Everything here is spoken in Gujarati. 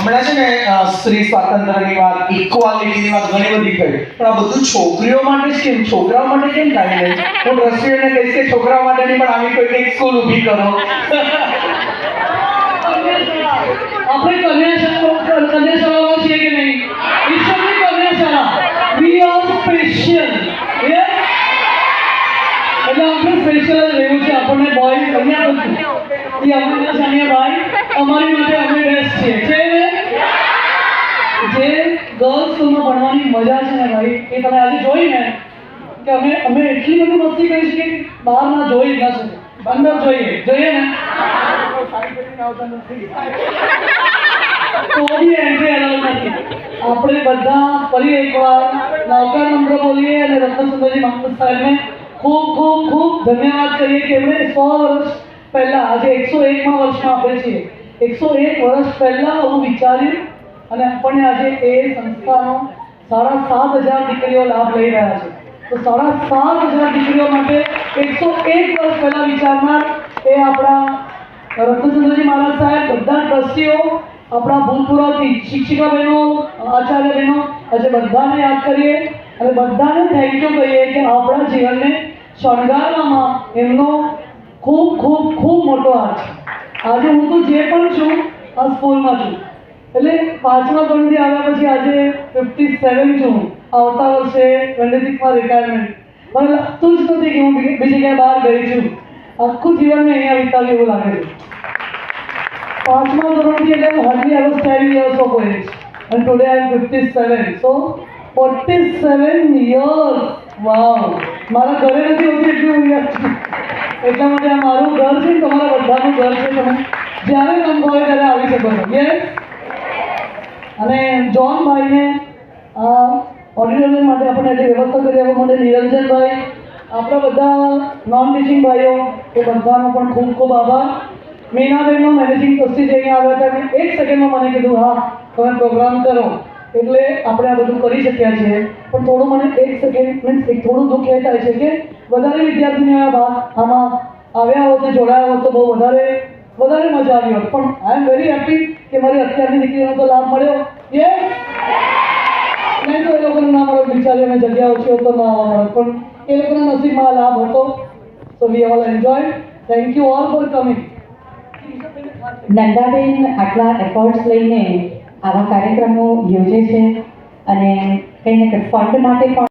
હમણાં છે ને સ્ત્રી સ્વાતંત્ર્યની વાત ઇક્વાલિટીની વાત ઘણી બધી કહી પણ આ બધું છોકરીઓ માટે જ કેમ છોકરાઓ માટે કેમ થાય નહીં હું દ્રષ્ટિઓને કહીશ કે છોકરાઓ માટેની પણ આવી કોઈ કંઈક સ્કૂલ ઊભી કરો. આપણે કન્યા શાળામાં છીએ કે નહીં ઈશ્વરની કન્યા શાળા વી આર સ્પેશિયલ યસ એટલે આપણે સ્પેશિયલ જ રહેવું છે આપણને બોય અહીંયા બધું એ અમને સાનિયા ભાઈ અમારી માટે અમે બેસ્ટ છીએ છે ને જે ગર્લ્સ સ્કૂલમાં ભણવાની મજા છે ને ભાઈ? એ તમે આજે જોઈ ને કે અમે અમે એટલી બધી મસ્તી કરી છે કે બહાર ના જોઈ ના શકે અંદર જોઈએ. જોઈએ ને? આપણે બધા ફરી એકવાર નૌકા નંબર બોલીએ અને રત્નસુંદરજી મહમદ સાહેબને ખૂબ ખૂબ ખૂબ ધન્યવાદ કરીએ કે એમણે સો વર્ષ પહેલા, આજે એકસો એકમાં વર્ષમાં આપણે છીએ. એકસો એક વર્ષ પહેલા હું વિચાર્યું અને આપણને આજે એ સંસ્થાનો સાડા સાત હજાર દીકરીઓ લાભ લઈ રહ્યા છે. તો સાડા સાત હજાર દીકરીઓ માટે એકસો એક વર્ષ પહેલા વિચારનાર એ આપણા રત્નચંદ્રજી મહારાજ સાહેબ, બધા ટ્રસ્ટીઓ, આપણા ભૂતપૂર્વથી શિક્ષિકા બહેનો, આચાર્ય બહેનો, આજે બધાને યાદ કરીએ અને બધાને થેન્ક યુ કહીએ કે આપણા જીવનને શણગારવામાં એમનો ખૂબ ખૂબ ખૂબ મોટો હાથ છે. આજે હું તો જે પણ છું, આ સ્કૂલમાં છું. એટલે પાંચમા ધોરણથી આવ્યા પછી આજે ફિફ્ટી સેવન છું. આવતા વર્ષે ટ્વેન્ટી સિક્સમાં રિટાયરમેન્ટ મને લાગતું જ નથી કે હું બીજી ક્યાંય બહાર ગઈ છું. આખું જીવન મેં અહીંયા વિતાવ્યું એવું લાગે છે. પાંચમા ધોરણથી એટલે હું was I was 10 years of age and today I am 57 so 47 years. Wow. મારા ઘરે નથી હોતી એટલી હું યાદ છું એટલા માટે આ મારું ઘર છે તમારા બધાનું ઘર છે તમે. જ્યારે મન હોય ત્યારે આવી શકો છો. યસ અને જોન ભાઈને આ ઓડિટોરિયમ માટે આપણે એટલી વ્યવસ્થા કરી આપવા માટે નિરંજનભાઈ, આપણા બધા નોન ટીચિંગ ભાઈઓ, એ બધાનો પણ ખૂબ ખૂબ આભાર. મીનાબેનનો મેનેજિંગ ટ્રસ્ટી જે અહીંયા આવ્યા હતા. એક સેકન્ડમાં મને કીધું, હા, તમે પ્રોગ્રામ કરો. એટલે આપણે આ બધું કરી શક્યા છીએ. પણ થોડું મને એક સેકન્ડ મીન્સ એક થોડું દુઃખ એ થાય છે કે વધારે વિદ્યાર્થીઓ આમાં આવ્યા હોત, જોડાયા હોત તો બહુ વધારે વધારે મજા આવી હોત. પણ આઈ એમ વેરી હેપી કે મારી અત્યારની દીકરીનો તો લાભ મળ્યો? યસ નહીં તો એ લોકોને ના મળે બિચારીઓને જગ્યા ઓછી તો ના મળે. પણ એ લોકોના નસીબમાં લાભ હતો. So we all enjoy thank you all for coming Nandaben આટલા એફર્ટ્સ લઈને આવા કાર્યક્રમો યોજે છે અને કંઈ ને કંઈ ફંડ માટે પણ